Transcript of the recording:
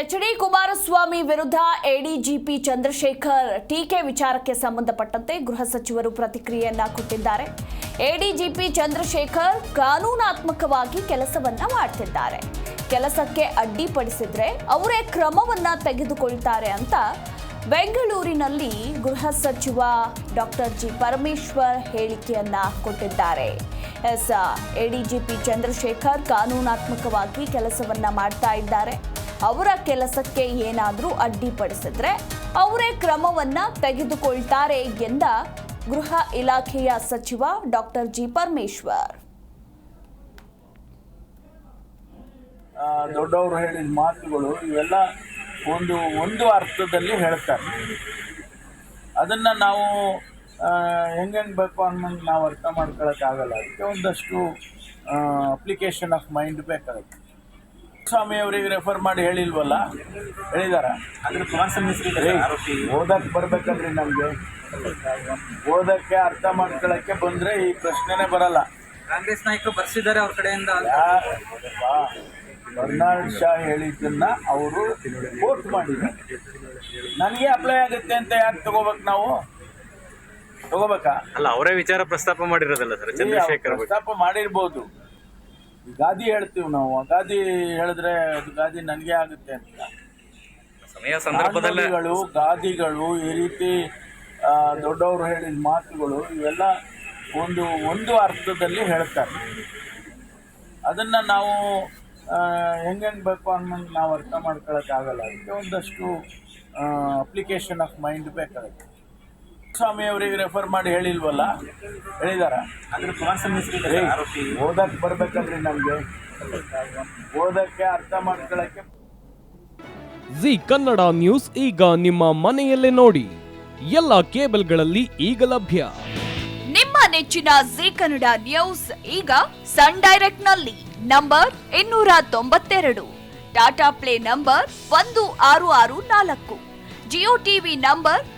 H D Kumaraswamy ವಿರುದ್ಧ ADGP Chandrashekhar ಟೀಕೆ ವಿಚಾರಕ್ಕೆ ಸಂಬಂಧಪಟ್ಟಂತೆ ಗೃಹ ಸಚಿವರು ಪ್ರತಿಕ್ರಿಯೆಯನ್ನ ಕೊಟ್ಟಿದ್ದಾರೆ. ಎಡಿಜಿಪಿ ಚಂದ್ರಶೇಖರ್ ಕಾನೂನಾತ್ಮಕವಾಗಿ ಕೆಲಸವನ್ನ ಮಾಡ್ತಿದ್ದಾರೆ. ಕೆಲಸಕ್ಕೆ ಅಡ್ಡಿಪಡಿಸಿದ್ರೆ ಅವರೇ ಕ್ರಮವನ್ನ ತೆಗೆದುಕೊಳ್ತಾರೆ ಅಂತ ಬೆಂಗಳೂರಿನಲ್ಲಿ ಗೃಹ ಸಚಿವ ಡಾಕ್ಟರ್ ಜಿ ಪರಮೇಶ್ವರ್ ಹೇಳಿಕೆಯನ್ನ ಕೊಟ್ಟಿದ್ದಾರೆ. ಎಸ್, ಎಡಿಜಿಪಿ ಚಂದ್ರಶೇಖರ್ ಕಾನೂನಾತ್ಮಕವಾಗಿ ಕೆಲಸವನ್ನ ಮಾಡ್ತಾ ಇದ್ದಾರೆ. ಅವರ ಕೆಲಸಕ್ಕೆ ಏನಾದರೂ ಅಡ್ಡಿಪಡಿಸಿದ್ರೆ ಅವರೇ ಕ್ರಮವನ್ನ ತೆಗೆದುಕೊಳ್ತಾರೆ ಎಂದ ಗೃಹ ಇಲಾಖೆಯ ಸಚಿವ ಡಾಕ್ಟರ್ ಜಿ ಪರಮೇಶ್ವರ್. ದೊಡ್ಡವರು ಹೇಳಿದ ಮಾತುಗಳು ಇವೆಲ್ಲ ಒಂದು ಒಂದು ಅರ್ಥದಲ್ಲಿ ಹೇಳ್ತಾರೆ. ಅದನ್ನು ನಾವು ಹೆಂಗೆ ಬೇಕು ಅನ್ನೋಂಗೆ ನಾವು ಅರ್ಥ ಮಾಡ್ಕೊಳಕ್ಕಾಗಲ್ಲ ಅದಕ್ಕೆ ಒಂದಷ್ಟು ಅಪ್ಲಿಕೇಶನ್ ಆಫ್ ಮೈಂಡ್ ಬೇಕಾಗುತ್ತೆ. ಸ್ವಾಮಿ ಅವರಿಗೆ ರೆಫರ್ ಮಾಡಿ ಹೇಳಿಲ್ವಲ್ಲ? ಹೇಳಿದಾರ? ಅಂದ್ರೆ ಓದಕ್ಕೆ ಬರ್ಬೇಕಲ್ರಿ ನಮಗೆ? ಓದಕ್ಕೆ ಅರ್ಥ ಮಾಡ್ಕೊಳಕ್ಕೆ ಬಂದರೆ ಈ ಪ್ರಶ್ನೆನೇ ಬರಲ್ಲ. ಕಾಂಗ್ರೆಸ್ ನಾಯಕರು ಬರ್ಸಿದ್ದಾರೆ ಅವ್ರ ಕಡೆಯಿಂದ. ಬರ್ನಾರ್ಡ್ ಶಾ ಹೇಳಿದ್ದನ್ನ ಅವರು ಕೋರ್ಟ್ ಮಾಡಿದ್ರು. ನನಗೆ ಅಪ್ಲೈ ಆಗುತ್ತೆ ಅಂತ ಯಾಕೆ ತಗೋಬೇಕು ನಾವು? ತಗೋಬೇಕಾ? ಅಲ್ಲ ಅವರೇ ವಿಚಾರ ಪ್ರಸ್ತಾಪ ಮಾಡಿರೋದಲ್ಲ ಸರ್ ಚಂದ್ರಶೇಖರ್ ಪ್ರಸ್ತಾಪ ಮಾಡಿರ್ಬೋದು. ಗಾದಿ ಹೇಳ್ತೀವಿ ನಾವು. ಗಾದಿ ಹೇಳಿದ್ರೆ ಅದು ಗಾದಿ ನನಗೆ ಆಗುತ್ತೆ ಅಂತ. ಸಮಯ ಸಂದರ್ಭದಲ್ಲಿ ಗಾದಿಗಳು ಈ ರೀತಿ ದೊಡ್ಡವರು ಹೇಳಿದ ಮಾತುಗಳು ಇವೆಲ್ಲ ಒಂದು ಒಂದು ಅರ್ಥದಲ್ಲಿ ಹೇಳ್ತಾರೆ. ಅದನ್ನು ನಾವು ಹೆಂಗೆ ಹೆಂಗೆ ಬೇಕು ಅನ್ನೋದು ನಾವು ಅರ್ಥ ಮಾಡ್ಕೊಳಕ್ಕಾಗಲ್ಲ ಅದಕ್ಕೆ ಒಂದಷ್ಟು ಅಪ್ಲಿಕೇಶನ್ ಆಫ್ ಮೈಂಡ್ ಬೇಕಾಗುತ್ತೆ. ಸ್ವಾಮಿ ಅವರಿಗೆ ರೆಫರ್ ಮಾಡಿ ಹೇಳಿಲ್ವಲ್ಲ? ಹೇಳಿದಾರ? ಓದಕ್ಕೆ ಬರ್ಬೇಕಲ್ರಿ ನಮಗೆ. ಓದಕ್ಕೆ ಅರ್ಥ ಮಾಡ್ಕೊಳಕ್ಕೆ ಜಿ ಕನ್ನಡ ನ್ಯೂಸ್ ಈಗ ನಿಮ್ಮ ಮನೆಯಲ್ಲೇ ನೋಡಿ. ಎಲ್ಲ ಕೇಬಲ್ಗಳಲ್ಲಿ ಈಗ ಲಭ್ಯ. ನಿಮ್ಮ ನೆಚ್ಚಿನ ಜಿ ಕನ್ನಡ ನ್ಯೂಸ್ ಈಗ ಸನ್ ಡೈರೆಕ್ಟ್ನಲ್ಲಿ ನಂಬರ್ ಇನ್ನೂರ ತೊಂಬತ್ತೆರಡು ಟಾಟಾ ಪ್ಲೇ ನಂಬರ್ ಒಂದು ಆರು ಆರು ನಾಲ್ಕು ಜಿಯೋ ಟಿವಿ ನಂಬರ್